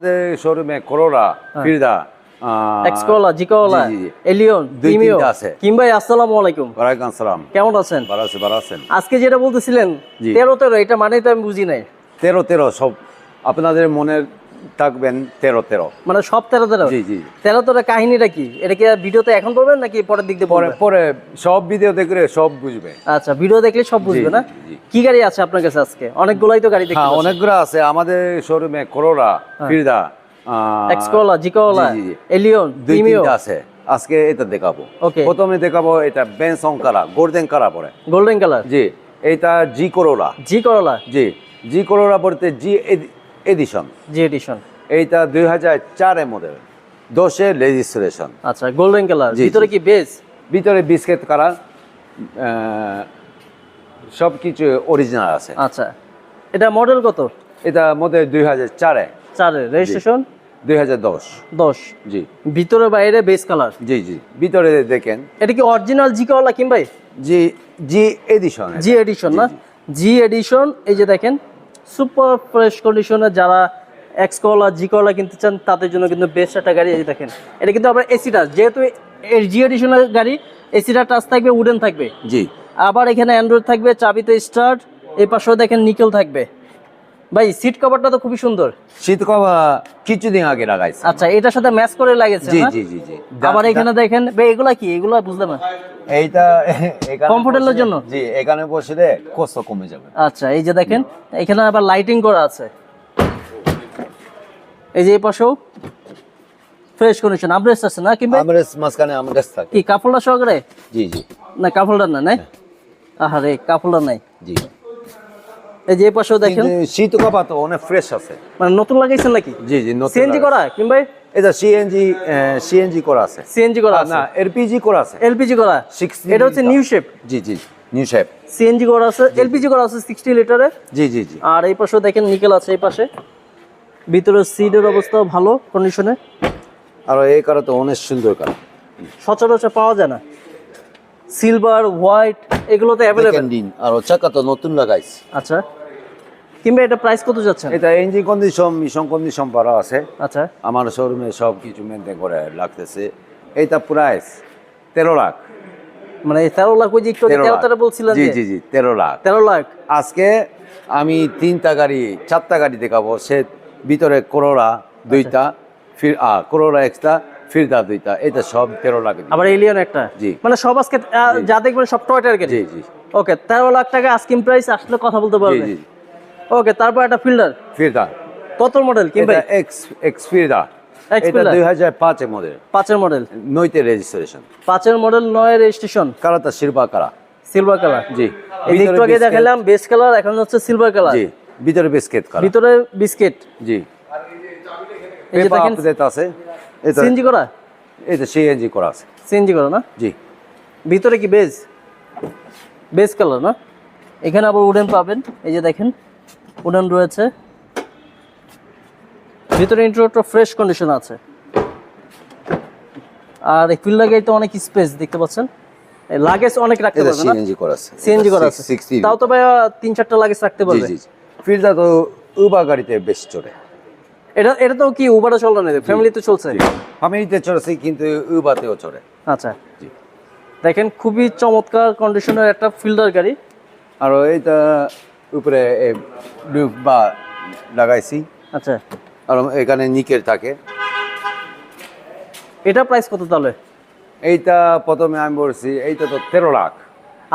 আমাদের শোরুমে করোলা ফিরদা এক্সকোলা জিকোলা। Allion Premio আছে। কিংবা আসসালামু আলাইকুম। ওয়ালাইকুম আসসালাম। কেমন আছেন? ভালো আছে ভালো আছেন। আজকে যেটা বলতেছিলেন। তেরো তেরো এটা মানে তো আমি বুঝি নাই। তেরো তেরো সব আপনাদের মনে থাকবেন তেরো তেরো। মানে সব তেরো তেরো? জি জি। তেরো তেরো কাহিনীটা কি? এটা কি ভিডিওতে এখন পড়বেন নাকি পরের দিক দিয়ে পরে পরে সব ভিডিও দেখলে সব বুঝবে আচ্ছা ভিডিও দেখলে সব বুঝবে না? কি গাড়ি আছে আপনার কাছে আজকে? অনেকগুলাই তো গাড়ি হ্যাঁ অনেকগুলো আছে। আমাদের শোরুমে করোলা ফিরদা এক্সকোলা জিকোলা। এলিয়ন দুই আছে। আজকে এটা দেখাবো। Okay. প্রথমে দেখাবো এটা বেনসং কারা গোল্ডেন কারা পরে। গোল্ডেন কালার জি এটা জি করোলা জি করলা জি জি করোলা বলতে জি এডিশন জি এডিশন এইটা দুই হাজার চারের মডেল দশের রেজিস্ট্রেশন আচ্ছা গোল্ডেন কালার ভিতরে কি বেস ভিতরে বিস্কিট কালার সব কিছু অরিজিনাল আছে। আচ্ছা এটা মডেল কত? এটা মধ্যে দুই হাজার চারে। চারের রেজিস্ট্রেশন দুই হাজার দশ। দশ। জি। ভিতরে বাইরে বেস কালার জি জি। ভিতরে দেখেন। এটা কি অরিজিনাল জি করলা কিংবাই জি জি এডিশন জি এডিশন না? জি এডিশন এই যে দেখেন সুপার ফ্রেশ কন্ডিশনে যারা এক্স কলা জি কলা কিনতে চান তাদের জন্য কিন্তু বেস্ট একটা গাড়ি এই দেখেন। এটা কিন্তু আপনার এসি টাচ যেহেতু জি এডিশনের গাড়ি এসিটা টাচ থাকবে উডেন থাকবে। জি। আবার এখানে অ্যান্ড্রয়েড থাকবে চাবিতে স্টার্ট এই পাশেও দেখেন নিকেল থাকবে। ভাই সিট কভারটা তো খুবই সুন্দর। শীত কবা কিছুদিন আগে লাগাইছে। আচ্ছা এটার সাথে ম্যাচ করে লাগেছে জি জি জি জি। আবার এখানে দেখেন ভাই এগুলা কি? এগুলা বুঝলাম না। এইটা এখানে জন্য? জি এখানে বসলে কষ্ট কমে যাবে। আচ্ছা এই যে দেখেন এখানে আবার লাইটিং করা আছে। এই যে এই পাশেও ফ্রেশ কন্ডিশন আপডেট আছে না কিংবা আমরা মাঝখানে আমরা থাকি। কি কাপড়টা সহকারে? জি জি। না কাপড়টা না নাই? আহারে কাপড়টা নাই। জি। যে পাশেও দেখেন। শীত কপা তো অনেক ফ্রেশ আছে। মানে নতুন লাগাইছেন নাকি? জি জি নতুন সিএনজি করা কিংবা এটা সিএনজি সিএনজি করা আছে। সিএনজি করা আছে। না এলপিজি করা আছে। এলপিজি করা। 60 এটা হচ্ছে নিউ শেপ জি জি নিউ শেপ সিএনজি করা আছে এলপিজি করা আছে সিক্সটি লিটারে জি জি জি। আর এই পাশেও দেখেন নিকেল আছে এই পাশে। ভিতরে সিটের অবস্থাও ভালো কন্ডিশনে আর এই কারা তো অনেক সুন্দর কারা সচরাচর পাওয়া যায় না। সিলভার হোয়াইট এগুলো তো অ্যাভেলেবেল আর চাকা তো নতুন লাগাইছে। আচ্ছা। কিংবা এটা প্রাইস কত যাচ্ছেন? এটা ইঞ্জিন কন্ডিশন মিশন কন্ডিশন করা আছে। আচ্ছা। আমার শোরুমে সব কিছু মেনটেন করে লাগতেছে। এইটা প্রাইস তেরো লাখ। মানে তেরো লাখ ওই যে একটু তেরো বলছিলেন জি জি জি তেরো লাখ। তেরো লাখ। আজকে আমি তিনটা গাড়ি চারটা গাড়ি দেখাবো। সে ভিতরে করোলা দুইটা ফির আ করোলা এক্সট্রা ফিরদা দুইটা। এটা সব তেরো লাখ আবার এলিয়ন একটা? জি। মানে সব আজকে যা দেখবেন সব টয়টার জি জি। ওকে তেরো লাখ টাকা আস্কিং প্রাইস আসলে কথা বলতে জি পারবে। জি। ওকে তারপর একটা ফিল্ডার। ফিরদা। কত মডেল কিংবা এটা এক্স এক্স ফিরদা। Ex এটা দুই হাজার পাঁচের মডেল পাঁচের মডেল রেজিস্ট্রেশন পাঁচের মডেল নয় রেজিস্ট্রেশন সিলভার কালার জি। এই যে একটু ভিতরে আগে দেখালাম বেস কালার এখন হচ্ছে সিলভার কালার জি ভিতরে বিস্কিট কারা ভিতরে বিস্কিট জি। এই যে পেপার দেখেন আপডেট আছে। এটা সিএনজি করা? এটা সিএনজি করা আছে। সিএনজি করা না? জি। ভিতরে কি বেজ বেজ কালার না? এখানে আবার উডেন পাবেন। এই যে দেখেন। উডেন রয়েছে। ভিতরে ইন্টারটা ফ্রেশ কন্ডিশন আছে। আর এই ফিল্ডার গাড়িতে অনেক স্পেস দেখতে পাচ্ছেন? লাগেজ অনেক রাখতে পারবে না? সিএনজি করা আছে। সিএনজি করা আছে। তাও তো ভাই তিন চারটা লাগেজ রাখতে পারবে। জি জি। ফিল্ডা তো উবা গাড়িতে বেশ চড়ে এটা এটা তো কি উবারে চলে না ফ্যামিলিতে চলছে? ফ্যামিলিতে চড়েছে কিন্তু উবাতেও চড়ে। আচ্ছা। জি। দেখেন খুবই চমৎকার কন্ডিশনের একটা ফিল্ডার গাড়ি। আর এইটা উপরে লুপ বা লাগাইছি। আচ্ছা। আর এখানে নিকেল থাকে। এটা প্রাইস কত তাহলে? এইটা প্রথমে আমি বলছি এইটা তো তেরো লাখ।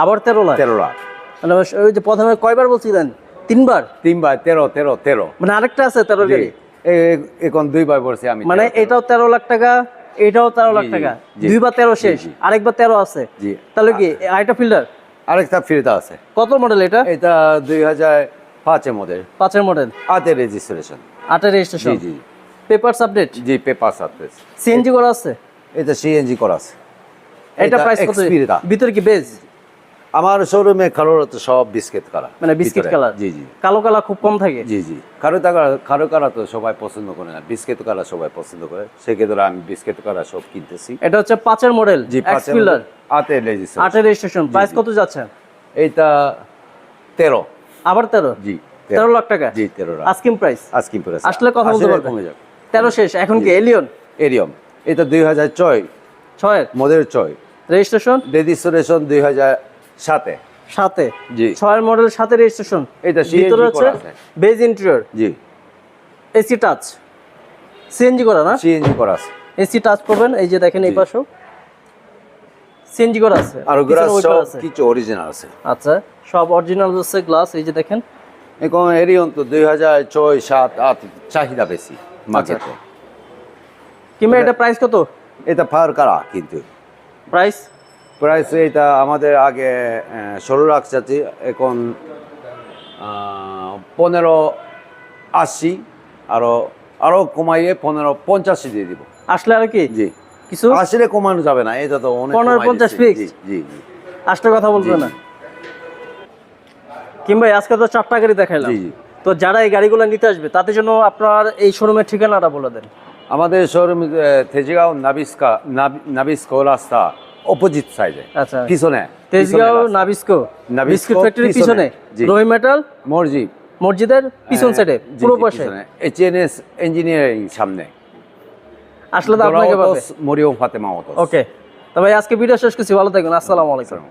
আবার তেরো লাখ? তেরো লাখ। মানে ওই যে প্রথমে কয়বার বলছিলেন তিনবার? তিনবার তেরো তেরো তেরো। মানে আরেকটা আছে তেরো গাড়ি? এখন দুইবার বলছি আমি মানে। এটাও তেরো লাখ টাকা এটাও তেরো লাখ টাকা। দুইবার তেরো শেষ। আরেকবার তেরো আছে। জি। তাহলে কি আরেকটা ফিল্ডার আরেকটা ফিরে আছে। কত মডেল এটা? এটা দুই হাজার পাঁচের মডেল পাঁচের মডেল আটের রেজিস্ট্রেশন আটের জি রেজিস্ট্রেশন জি। পেপারস আপডেট জি পেপার আপডেট সিএনজি করা আছে? এটা সিএনজি করা আছে। এটা প্রাইস কত? ভিতরে কি বেজ আমার শোরুমে কালোর তো সব বিস্কিট কালার মানে বিস্কিট। কালার জি জি। কালো কালার খুব কম থাকে? জি জি। কারও টাকা কারও কারা তো সবাই পছন্দ করে না। বিস্কিট কালার সবাই পছন্দ করে। সেক্ষেত্রে আমি বিস্কিট কালার সব কিনতেছি। এটা হচ্ছে পাঁচের মডেল জি পাঁচের আতে রেজিস্ট্রেশন আটের রেজিস্ট্রেশন প্রাইস কত যাচ্ছে? এইটা তেরো। আবার তেরো? জি তেরো। লাখ টাকা? জি তেরো লাখ। আস্কিং প্রাইস আজকিং প্রাইস আসলে কথা বলতে। কমে যাবে। তেরো শেষ। এখন কি এলিয়ন এরিয়ম এটা দুই হাজার ছয়। ছয় মডেল ছয়। রেজিস্ট্রেশন রেজিস্ট্রেশন দুই হাজার সাতে সাথে। জি। ছয়ের মডেল সাথে রেজিস্ট্রেশন এটা ভিতরে আছে। বেজ ইন্টেরিয়র জি। এসি টাচ সিএনজি করা না? সিএনজি করা আছে। এসি টাচ করবেন এই যে দেখেন এই। পাশেও। সিএনজি করা আছে। আর গ্লাস সব কিছু অরিজিনাল আছে। আচ্ছা সব অরিজিনাল হচ্ছে গ্লাস এই যে দেখেন। এখন এরিয়ন তো দুই হাজার ছয় সাত আট চাহিদা বেশি মার্কেটে কিংবা এটা প্রাইস কত? এটা ফার কারা কিন্তু। প্রাইস প্রাইস এটা আমাদের আগে ষোলো লাখ চাচ্ছি এখন পনেরো আশি আরও আরও কমাইয়ে পনেরো পঞ্চাশি দিয়ে দিব। আসলে আর কি? জি। কিছু? আসলে কমানো যাবে না এটা তো অনেক পনেরো, পঞ্চাশ fixed? জি আসলে কথা বলবে না। কিংবা আজকে তো চারটা গাড়ি দেখাইলাম। জি, জি। তো যারা এই গাড়িগুলো নিতে আসবে তাদের জন্য আপনার এই শোরুমের ঠিকানাটা বলে দেন। আমাদের শোরুম থেজিগাঁও নাবিস্কা নাবি- নাবিস্কো রাস্তা। অপোজিট সাইডে। আচ্ছা। পিছনে তেজগাঁও নাবিস্কো। নাবিস্কো ফ্যাক্টরি পিছনে, রোহি মেটাল মসজিদ। মসজিদের পিছন সাইডে পুরো পাশে। এইচএনএস ইঞ্জিনিয়ারিং সামনে। আসলে তো আপনাকে মরিয়ম ফাতেমা ওকে তবে আজকে ভিডিও শেষ করছি। ভালো থাকবেন। আসসালামু আলাইকুম।